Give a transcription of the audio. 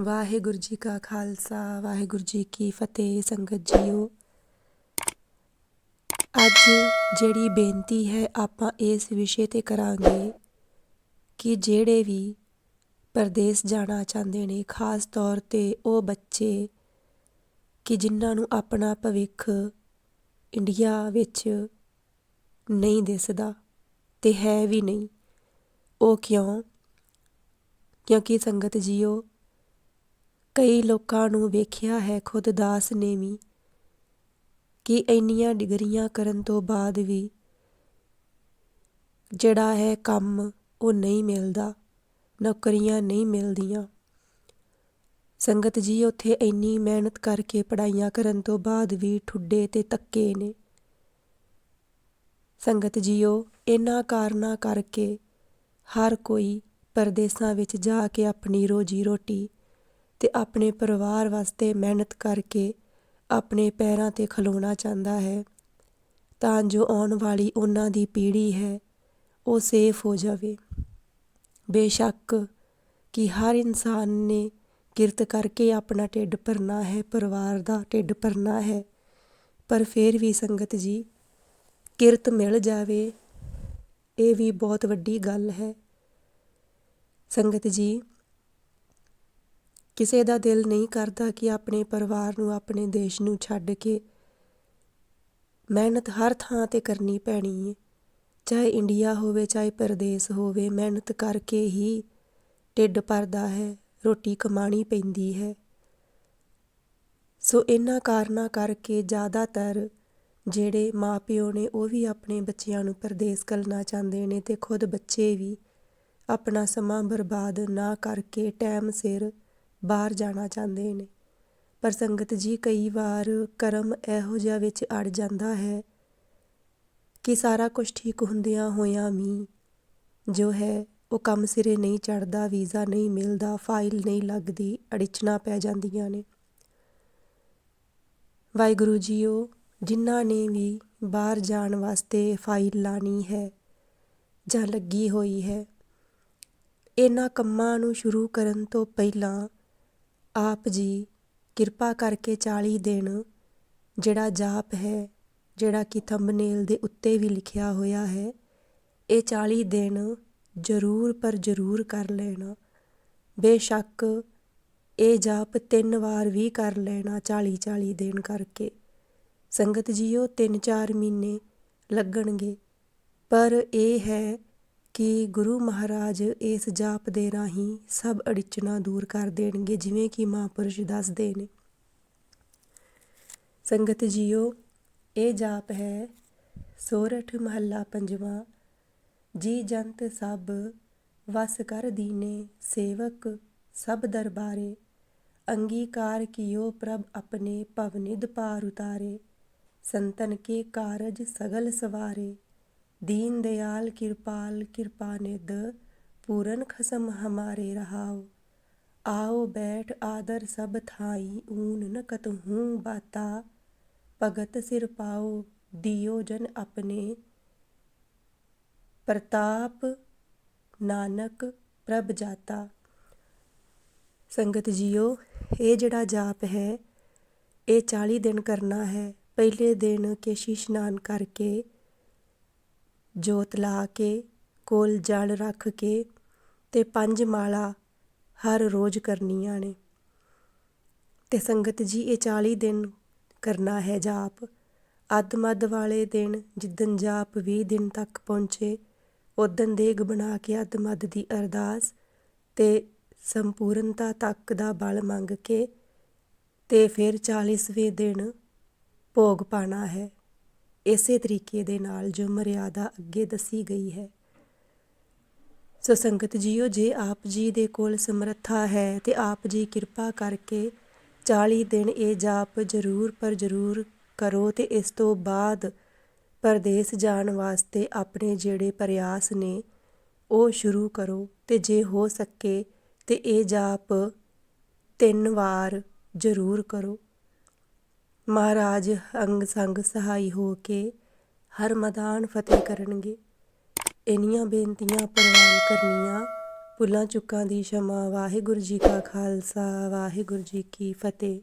ਵਾਹਿਗੁਰੂ ਜੀ ਕਾ ਖਾਲਸਾ, ਵਾਹਿਗੁਰੂ ਜੀ ਕੀ ਫਤਿਹ, ਸੰਗਤ ਜੀਓ। ਅੱਜ ਜਿਹੜੀ ਬੇਨਤੀ ਹੈ, ਆਪਾਂ ਇਸ ਵਿਸ਼ੇ ਤੇ ਕਰਾਂਗੇ ਕਿ ਜਿਹੜੇ ਵੀ ਪਰਦੇਸ ਜਾਣਾ ਚਾਹੁੰਦੇ ਨੇ, ਖਾਸ ਤੌਰ ਤੇ ਉਹ ਬੱਚੇ ਕਿ ਜਿਨ੍ਹਾਂ ਨੂੰ ਆਪਣਾ ਭਵਿੱਖ ਇੰਡੀਆ ਵਿੱਚ ਨਹੀਂ ਦਿਸਦਾ ਤੇ ਹੈ ਵੀ ਨਹੀਂ, ਉਹ ਕਿਉਂ? ਕਿਉਂਕਿ ਸੰਗਤ ਜੀਓ ਕਈ ਲੋਕਾਂ ਨੂੰ ਵੇਖਿਆ ਹੈ ਖੁਦ ਦਾਸ ਨੇ ਵੀ ਕਿ ਇੰਨੀਆਂ ਡਿਗਰੀਆਂ ਕਰਨ ਤੋਂ ਬਾਅਦ ਵੀ ਜਿਹੜਾ ਹੈ ਕੰਮ ਉਹ ਨਹੀਂ ਮਿਲਦਾ, ਨੌਕਰੀਆਂ ਨਹੀਂ ਮਿਲਦੀਆਂ। ਸੰਗਤ ਜੀ, ਉੱਥੇ ਇੰਨੀ ਮਿਹਨਤ ਕਰਕੇ ਪੜਾਈਆਂ ਕਰਨ ਤੋਂ ਬਾਅਦ ਵੀ ਠੁੱਡੇ ਤੇ ਤੱਕੇ ਨੇ। ਸੰਗਤ ਜੀਓ, ਇਹਨਾਂ ਕਾਰਨਾਂ ਕਰਕੇ ਹਰ ਕੋਈ ਪਰਦੇਸਾਂ ਵਿੱਚ ਜਾ ਕੇ ਆਪਣੀ ਰੋਜੀ ਰੋਟੀ ਅਤੇ ਆਪਣੇ ਪਰਿਵਾਰ ਵਾਸਤੇ ਮਿਹਨਤ ਕਰਕੇ ਆਪਣੇ ਪੈਰਾਂ ਤੇ ਖਲੋਣਾ ਚਾਹੁੰਦਾ ਹੈ। ਤਾਂ ਜੋ ਆਉਣ ਵਾਲੀ ਉਹਨਾਂ ਦੀ ਪੀੜ੍ਹੀ ਹੈ, ਉਹ ਸੇਫ ਹੋ ਜਾਵੇ। ਬੇਸ਼ੱਕ ਕਿ ਹਰ ਇਨਸਾਨ ਨੇ ਕਿਰਤ ਕਰਕੇ ਆਪਣਾ ਢਿੱਡ ਭਰਨਾ ਹੈ, ਪਰਿਵਾਰ ਦਾ ਢਿੱਡ ਭਰਨਾ ਹੈ, ਪਰ ਫਿਰ ਵੀ ਸੰਗਤ ਜੀ, ਕਿਰਤ ਮਿਲ ਜਾਵੇ, ਇਹ ਵੀ ਬਹੁਤ ਵੱਡੀ ਗੱਲ ਹੈ। ਸੰਗਤ ਜੀ ਕਿਸੇ ਦਾ ਦਿਲ ਨਹੀਂ ਕਰਦਾ ਕਿ ਆਪਣੇ ਪਰਿਵਾਰ ਨੂੰ, ਆਪਣੇ ਦੇਸ਼ ਨੂੰ ਛੱਡ ਕੇ ਮਿਹਨਤ ਹਰ ਥਾਂ ਤੇ ਕਰਨੀ ਪੈਣੀ ਹੈ ਚਾਹੇ ਇੰਡੀਆ ਹੋਵੇ, ਚਾਹੇ ਪਰਦੇਸ ਹੋਵੇ, ਮਿਹਨਤ ਕਰਕੇ ਹੀ ਢਿੱਡ ਭਰਦਾ ਹੈ, ਰੋਟੀ ਕਮਾਣੀ ਪੈਂਦੀ ਹੈ। ਸੋ ਇਹਨਾਂ ਕਾਰਨਾਂ ਕਰਕੇ ਜ਼ਿਆਦਾਤਰ ਜਿਹੜੇ ਮਾਪਿਓ ਨੇ, ਉਹ ਵੀ ਆਪਣੇ ਬੱਚਿਆਂ ਨੂੰ ਪਰਦੇਸ ਕਰਨਾ ਚਾਹੁੰਦੇ ਨੇ ਤੇ ਖੁਦ ਬੱਚੇ ਵੀ ਆਪਣਾ ਸਮਾਂ ਬਰਬਾਦ ਨਾ ਕਰਕੇ ਟਾਈਮ ਸਿਰ ਬਾਹਰ ਜਾਣਾ ਚਾਹੁੰਦੇ ਨੇ। ਪਰ ਸੰਗਤ ਜੀ ਕਈ ਵਾਰ ਕਰਮ ਇਹੋ ਜਿਹਾ ਵਿੱਚ ਅੜ ਜਾਂਦਾ ਹੈ ਕਿ ਸਾਰਾ ਕੁਝ ਠੀਕ ਹੁੰਦਿਆਂ ਹੋਇਆਂ ਵੀ ਜੋ ਹੈ ਉਹ ਕੰਮ ਸਿਰੇ ਨਹੀਂ ਚੜਦਾ ਵੀਜ਼ਾ ਨਹੀਂ ਮਿਲਦਾ, ਫਾਈਲ ਨਹੀਂ ਲੱਗਦੀ ਅੜਿਚਣਾ ਪੈ ਜਾਂਦੀਆਂ ਨੇ। ਵਾਹਿਗੁਰੂ ਜੀਓ, ਜਿਨ੍ਹਾਂ ਨੇ ਵੀ ਬਾਹਰ ਜਾਣ ਵਾਸਤੇ ਫਾਈਲ ਲਾਣੀ ਹੈ ਜਾਂ ਲੱਗੀ ਹੋਈ ਹੈ, ਇਹਨਾਂ ਕੰਮਾਂ ਨੂੰ ਸ਼ੁਰੂ ਕਰਨ ਤੋਂ ਪਹਿਲਾਂ ਆਪ ਜੀ ਕਿਰਪਾ ਕਰਕੇ 40 ਦਿਨ ਜਿਹੜਾ ਜਾਪ ਹੈ, ਜਿਹੜਾ ਕਿ ਥੰਬਨੇਲ ਦੇ ਉੱਤੇ ਵੀ ਲਿਖਿਆ ਹੋਇਆ ਹੈ, ਇਹ 40 ਦਿਨ ਜ਼ਰੂਰ ਪਰ ਜ਼ਰੂਰ ਕਰ ਲੈਣਾ। ਬੇਸ਼ੱਕ ਇਹ ਜਾਪ ਤਿੰਨ ਵਾਰ ਵੀ ਕਰ ਲੈਣਾ 40 40 ਦਿਨ ਕਰਕੇ। ਸੰਗਤ ਜੀਓ 3-4 ਮਹੀਨੇ ਲੱਗਣਗੇ। ਪਰ ਇਹ ਹੈ ਕਿ ਗੁਰੂ ਮਹਾਰਾਜ ਇਸ ਜਾਪ ਦੇ ਰਾਹੀਂ ਸਭ ਅੜਿਚਣਾ ਦੂਰ ਕਰ ਦੇਣਗੇ, ਜਿਵੇਂ ਕਿ ਮਹਾਂਪੁਰਸ਼ ਦੱਸਦੇ ਨੇ। ਸੰਗਤ ਜੀਓ, ਇਹ ਜਾਪ ਹੈ ਸੋਰਠ ਮਹੱਲਾ ਪੰਜਵਾਂ। ਜੀ ਜੰਤ ਸਭ ਵਸ ਕਰ ਦੀਨੇ, ਸੇਵਕ ਸਭ ਦਰਬਾਰੇ। ਅੰਗੀਕਾਰ ਕੀਓ ਪ੍ਰਭ ਆਪਣੇ ਭਵਨਿਦ ਪਾਰ ਉਤਾਰੇ। ਸੰਤਨ ਕੇ ਕਾਰਜ ਸਗਲ ਸਵਾਰੇ। दीन दयाल कृपाल कृपा निध पूरन खसम हमारे रहाओ आओ बैठ आदर सब थाई ऊन न कतहूँ बाता भगत सिर पाओ दियो जन अपने ਪ੍ਰਤਾਪ ਨਾਨਕ ਪ੍ਰਭ ਜਾਤਾ ਸੰਗਤ ਜੀਓ ਇਹ ਜਿਹੜਾ ਜਾਪ ਹੈ ਇਹ 40 ਦਿਨ ਕਰਨਾ ਹੈ ਪਹਿਲੇ ਦਿਨ ਕੇਸ਼ੀ ਇਸ਼ਨਾਨ ਕਰਕੇ ਜੋਤ ਲਾ ਕੇ, ਕੋਲ ਜਲ ਰੱਖ ਕੇ ਅਤੇ ਪੰਜ ਮਾਲਾ ਹਰ ਰੋਜ਼ ਕਰਨੀਆਂ ਨੇ। ਅਤੇ ਸੰਗਤ ਜੀ, ਇਹ 40 ਦਿਨ ਕਰਨਾ ਹੈ ਜਾਪ। ਅੱਧ ਮੱਧ ਵਾਲੇ ਦਿਨ ਜਿੱਦਨ ਜਾਪ 20 ਦਿਨ ਤੱਕ ਪਹੁੰਚੇ ਉਦੋਂ ਦੇਗ ਬਣਾ ਕੇ ਅੱਧ ਮੱਧ ਦੀ ਅਰਦਾਸ ਤੇ ਸੰਪੂਰਨਤਾ ਤੱਕ ਦਾ ਬਲ ਮੰਗ ਕੇ ਤੇ ਫਿਰ 40ਵੇਂ ਦਿਨ ਭੋਗ ਪਾਣਾ ਹੈ। ਇਸੇ ਤਰੀਕੇ ਦੇ ਨਾਲ ਜੋ ਮਰਿਆਦਾ ਅੱਗੇ ਦੱਸੀ ਗਈ ਹੈ। ਸੋ ਸੰਗਤ ਜੀਓ, ਜੇ ਆਪ ਜੀ ਦੇ ਕੋਲ ਸਮਰੱਥਾ ਹੈ ਤੇ ਆਪ ਜੀ ਕਿਰਪਾ ਕਰਕੇ 40 ਦਿਨ ਇਹ ਜਾਪ ਜ਼ਰੂਰ ਪਰ ਜ਼ਰੂਰ ਕਰੋ ਤੇ ਇਸ ਤੋਂ ਬਾਅਦ ਪਰਦੇਸ ਜਾਣ ਵਾਸਤੇ ਆਪਣੇ ਜਿਹੜੇ ਪ੍ਰਯਾਸ ਨੇ ਉਹ ਸ਼ੁਰੂ ਕਰੋ ਤੇ ਜੇ ਹੋ ਸਕੇ ਤੇ ਇਹ ਜਾਪ ਤਿੰਨ ਵਾਰ ਜ਼ਰੂਰ ਕਰੋ। ਮਹਾਰਾਜ ਅੰਗ ਸੰਗ ਸਹਾਈ ਹੋ ਕੇ ਹਰ ਮੈਦਾਨ ਫਤਿਹ ਕਰਨਗੇ। ਇਨੀਆਂ ਬੇਨਤੀਆਂ ਪ੍ਰਵਾਨ ਕਰਨੀਆਂ। ਭੁੱਲਾਂ ਚੁੱਕਾਂ ਦੀ ਸ਼ਮਾ ਵਾਹਿਗੁਰੂ ਜੀ ਕਾ ਖਾਲਸਾ, ਵਾਹਿਗੁਰੂ ਜੀ ਕੀ ਫਤਿਹ।